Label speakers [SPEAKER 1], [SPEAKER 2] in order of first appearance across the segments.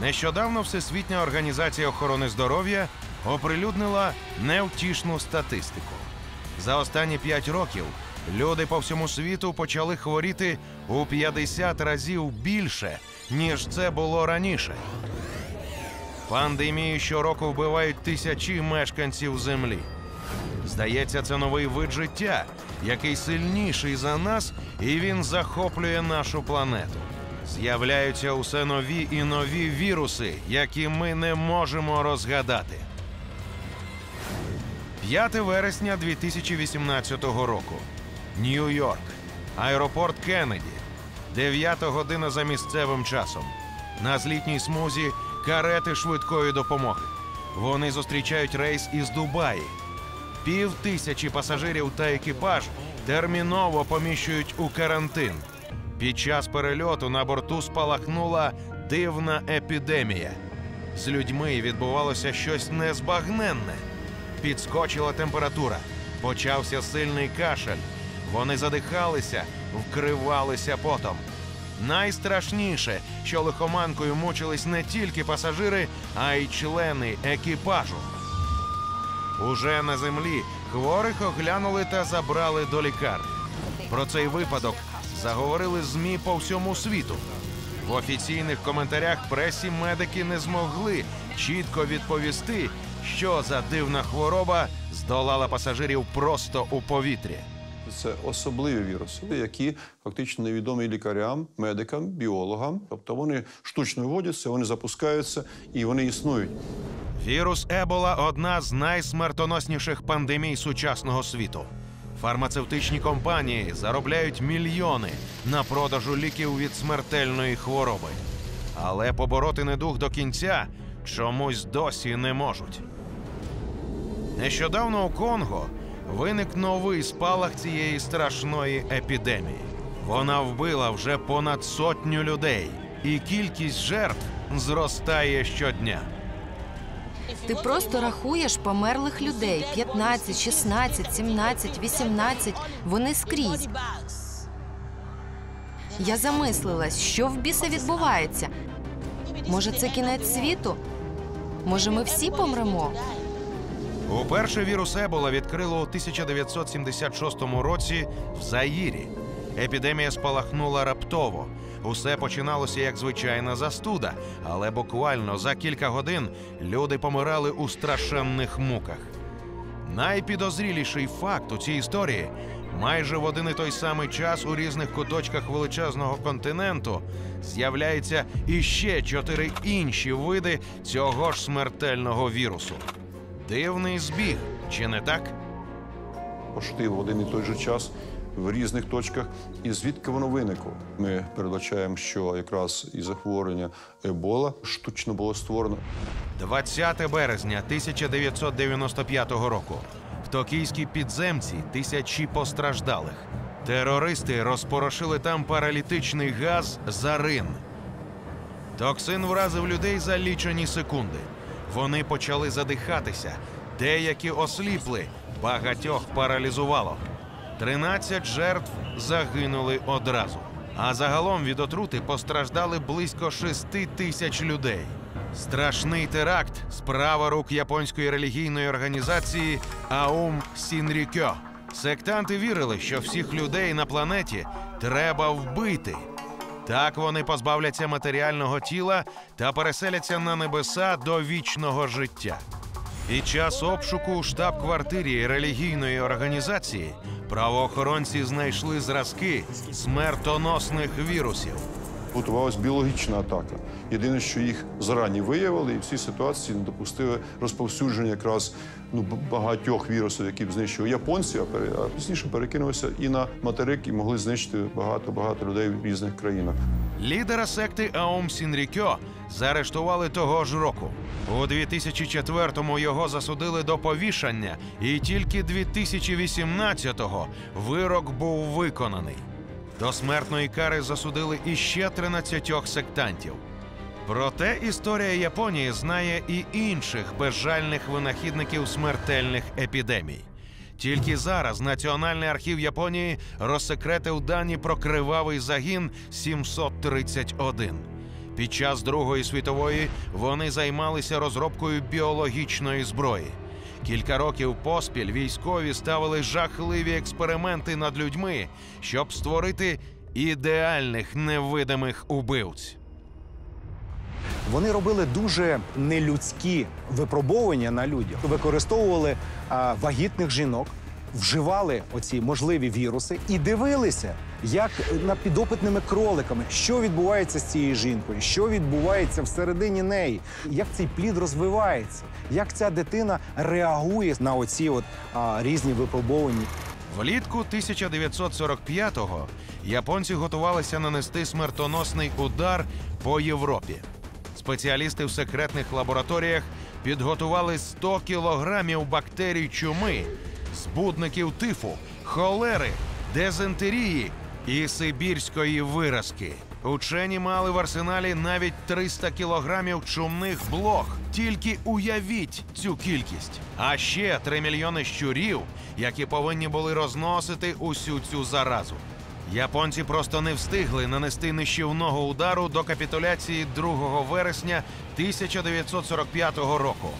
[SPEAKER 1] Нещодавно Всесвітня організація охорони здоров'я оприлюднила невтішну статистику. За останні 5 років люди по всьому світу почали хворіти у 50 разів більше, ніж це було раніше. Пандемії щороку вбивають тисячі мешканців землі. Здається, це новий вид життя, який сильніший за нас, і він захоплює нашу планету. З'являються усе нові і нові віруси, які ми не можемо розгадати. 5 вересня 2018 року. Нью-Йорк. Аеропорт Кеннеді. 9 година за місцевим часом. На злітній смузі карети швидкої допомоги. Вони зустрічають рейс із Дубаї. Пів тисячі пасажирів та екіпаж терміново поміщують у карантин. Під час перельоту на борту спалахнула дивна епідемія. З людьми відбувалося щось незбагненне. Підскочила температура, почався сильний кашель. Вони задихалися, вкривалися потом. Найстрашніше, що лихоманкою мучились не тільки пасажири, а й члени екіпажу. Уже на землі хворих оглянули та забрали до лікарні. Про цей випадок заговорили ЗМІ по всьому світу. В офіційних коментарях пресі медики не змогли чітко відповісти, що за дивна хвороба здолала пасажирів просто у повітрі.
[SPEAKER 2] Це особливі віруси, які фактично невідомі лікарям, медикам, біологам. Тобто вони штучно вводяться, вони запускаються і вони існують.
[SPEAKER 1] Вірус Ебола одна з найсмертоносніших пандемій сучасного світу. Фармацевтичні компанії заробляють мільйони на продажу ліків від смертельної хвороби. Але побороти недух до кінця чомусь досі не можуть. Нещодавно у Конго виник новий спалах цієї страшної епідемії. Вона вбила вже понад сотню людей, і кількість жертв зростає щодня.
[SPEAKER 3] Ти просто рахуєш померлих людей 15, 16, 17, 18. Вони скрізь. Я замислилась, що в біса відбувається. Може, це кінець світу? Може, ми всі помремо?
[SPEAKER 1] Уперше вірус Ебола відкрило у 1976 році в Заїрі. Епідемія спалахнула раптово. Усе починалося як звичайна застуда, але буквально за кілька годин люди помирали у страшенних муках. Найпідозріліший факт у цій історії майже в один і той самий час у різних куточках величезного континенту з'являється іще чотири інші види цього ж смертельного вірусу. Дивний збіг, чи не так?
[SPEAKER 2] Пошти в один і той же час в різних точках. І звідки воно виникло? Ми передбачаємо, що якраз і захворювання Ебола штучно було створено.
[SPEAKER 1] 20 березня 1995 року. В токійській підземці тисячі постраждалих. Терористи розпорошили там паралітичний газ зарин. Токсин вразив людей за лічені секунди. Вони почали задихатися, деякі осліпли, багатьох паралізувало. 13 жертв загинули одразу. А загалом від отрути постраждали близько 6 тисяч людей. Страшний теракт справа рук японської релігійної організації Аум Сінрікьо. Сектанти вірили, що всіх людей на планеті треба вбити. Так вони позбавляться матеріального тіла та переселяться на небеса до вічного життя. Під час обшуку у штаб-квартирі релігійної організації правоохоронці знайшли зразки смертоносних вірусів.
[SPEAKER 2] Готувалась біологічна атака. Єдине, що їх зарані виявили, і в цій ситуації не допустили розповсюдження якраз ну, багатьох вірусів, які б знищили японців, а, пізніше перекинулися і на материк, і могли знищити багато-багато людей в різних країнах.
[SPEAKER 1] Lідера секти Аум Сінрікьо заарештували того ж року. У 2004-му його засудили до повішання, і тільки 2018-го вирок був виконаний. До смертної кари засудили іще 13 сектантів. Проте історія Японії знає і інших безжальних винахідників смертельних епідемій. Тільки зараз Національний архів Японії розсекретив дані про кривавий загін 731. Під час Другої світової вони займалися розробкою біологічної зброї. Кілька років поспіль військові ставили жахливі експерименти над людьми, щоб створити ідеальних невидимих убивць.
[SPEAKER 4] Вони робили дуже нелюдські випробовування на людях. Використовували а, вагітних жінок, вживали оці можливі віруси і дивилися, як над підопитними кроликами, що відбувається з цією жінкою, що відбувається всередині неї, як цей плід розвивається, як ця дитина реагує на оці от а, різні випробовані
[SPEAKER 1] Влітку 1945-го японці готувалися нанести смертоносний удар по Європі. Спеціалісти в секретних лабораторіях підготували 100 кілограмів бактерій чуми, збудників тифу, холери, дезентерії і сибірської виразки. Учені мали в арсеналі навіть 300 кілограмів чумних блох. Тільки уявіть цю кількість. А ще 3 мільйони щурів, які повинні були розносити усю цю заразу. Японці просто не встигли нанести нищівного удару до капітуляції 2 вересня 1945 року.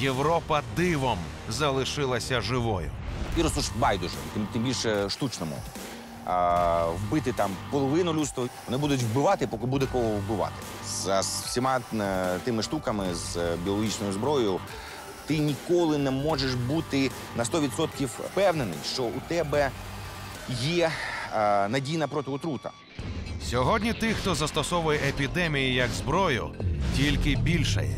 [SPEAKER 1] Європа дивом залишилася живою.
[SPEAKER 5] Вірусу ж байдуже, тим, більше штучному. А, вбити там половину людства. Вони будуть вбивати, поки буде кого вбивати. За всіма е, тими штуками, з е, біологічною зброєю, ти ніколи не можеш бути на 100% впевнений, що у тебе є е, надійна протиотрута.
[SPEAKER 1] Сьогодні тих, хто застосовує епідемії як зброю, тільки більшає.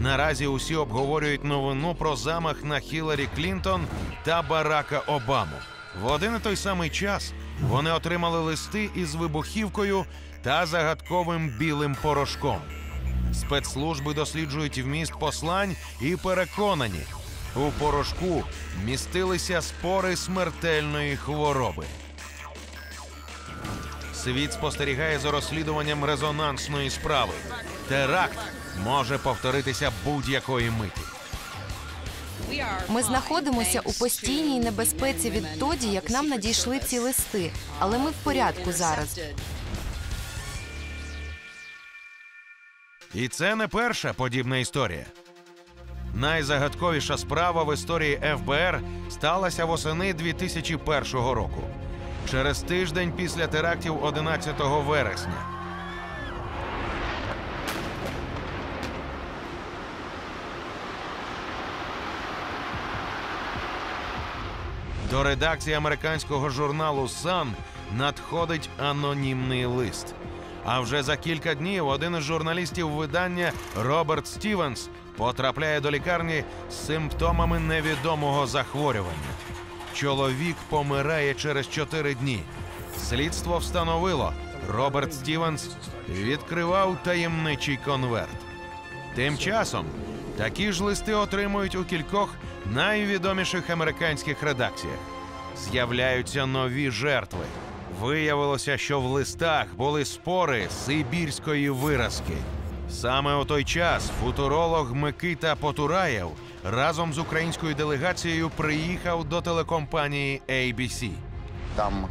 [SPEAKER 1] Наразі усі обговорюють новину про замах на Хіларі Клінтон та Барака Обаму. В один і той самий час вони отримали листи із вибухівкою та загадковим білим порошком. Спецслужби досліджують вміст послань і переконані, у порошку містилися спори смертельної хвороби. Світ спостерігає за розслідуванням резонансної справи. Теракт може повторитися будь-якої миті.
[SPEAKER 3] Ми знаходимося у постійній небезпеці відтоді, як нам надійшли ці листи, але ми в порядку зараз.
[SPEAKER 1] І це не перша подібна історія. Найзагадковіша справа в історії ФБР сталася восени 2001 року, через тиждень після терактів 11 вересня. До редакції американського журналу Sun надходить анонімний лист. А вже за кілька днів один із журналістів видання Роберт Стівенс потрапляє до лікарні з симптомами невідомого захворювання. Чоловік помирає через чотири дні. Слідство встановило, Роберт Стівенс відкривав таємничий конверт. Тим часом такі ж листи отримують у кількох найвідоміших американських редакціях. З'являються нові жертви. Виявилося, що в листах були спори сибірської виразки. Саме у той час футуролог Микита Потураєв разом з українською делегацією приїхав до телекомпанії ABC.
[SPEAKER 5] Там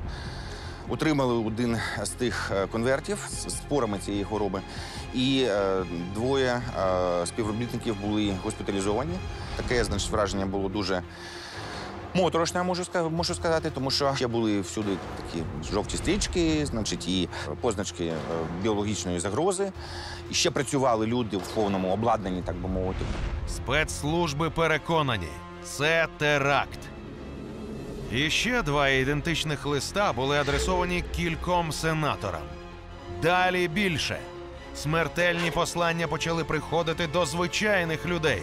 [SPEAKER 5] утримали один з тих е, конвертів з спорами цієї хвороби, і е, двоє е, співробітників були госпіталізовані. Таке, значить, враження було дуже моторошне, можу сказати, тому що ще були всюди такі жовті стрічки, значить, і позначки біологічної загрози. І ще працювали люди в повному обладнанні, так би мовити.
[SPEAKER 1] Спецслужби переконані, це теракт. І ще два ідентичних листа були адресовані кільком сенаторам. Далі більше. Смертельні послання почали приходити до звичайних людей.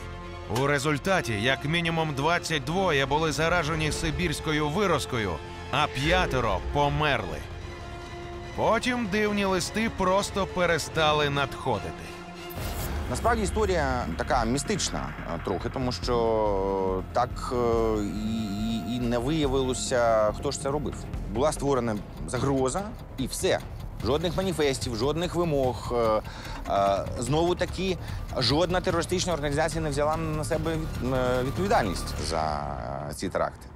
[SPEAKER 1] У результаті, як мінімум 22 були заражені сибірською виразкою, а п'ятеро померли. Потім дивні листи просто перестали надходити.
[SPEAKER 5] Насправді історія така містична е, трохи, тому що так е, і, і- не виявилося, хто ж це робив. Була створена загроза і все. Жодних маніфестів, жодних вимог. Е, е, Знову таки, жодна терористична організація не взяла на себе е, відповідальність за ці теракти.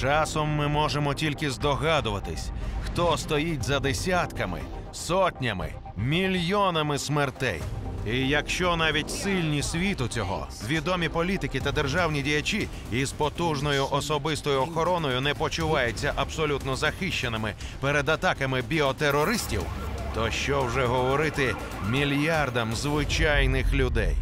[SPEAKER 1] Часом ми можемо тільки здогадуватись, хто стоїть за десятками, сотнями, мільйонами смертей. І якщо навіть сильні світу цього, відомі політики та державні діячі із потужною особистою охороною не почуваються абсолютно захищеними перед атаками біотерористів, то що вже говорити мільярдам звичайних людей?